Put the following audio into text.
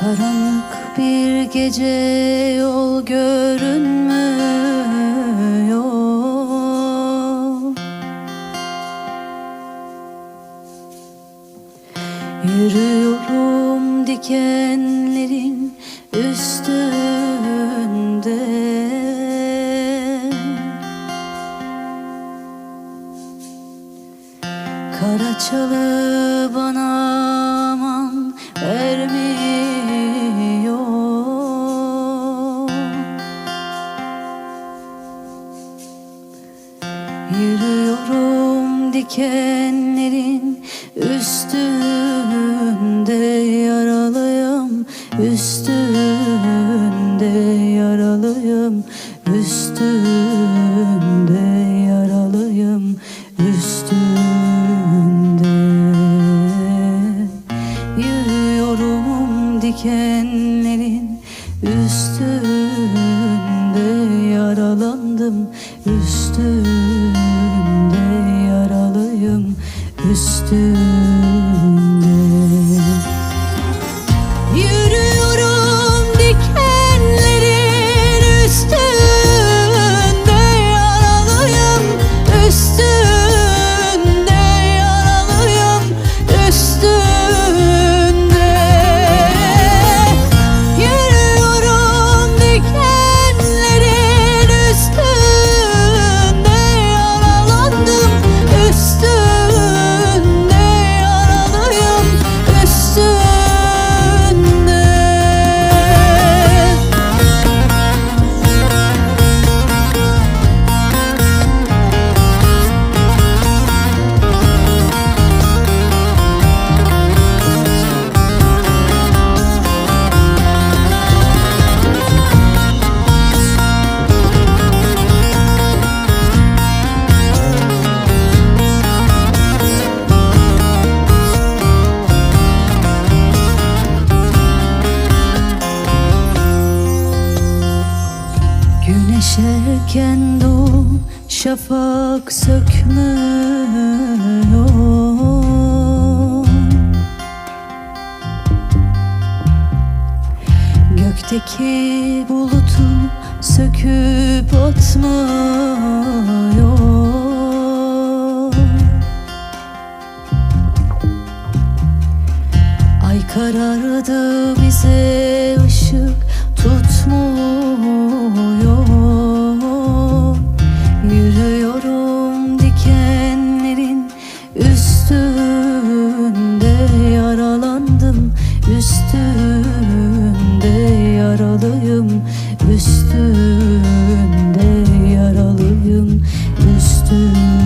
Karanlık bir gece yol görünmüyor. Yürüyorum dikenlerin üstünde. Kara çalı bana Yürüyorum dikenlerin üstünde yaralıyım Üstünde yaralıyım Üstünde yaralıyım Üstünde. Yürüyorum dikenlerin üstünde üstünde erken doğ şafak sökmüyor Gökteki bulutu söküp atmıyor Ay karardı bize ışık tutmuyor üstünde yaralıyım üstünde yaralıyım üstünde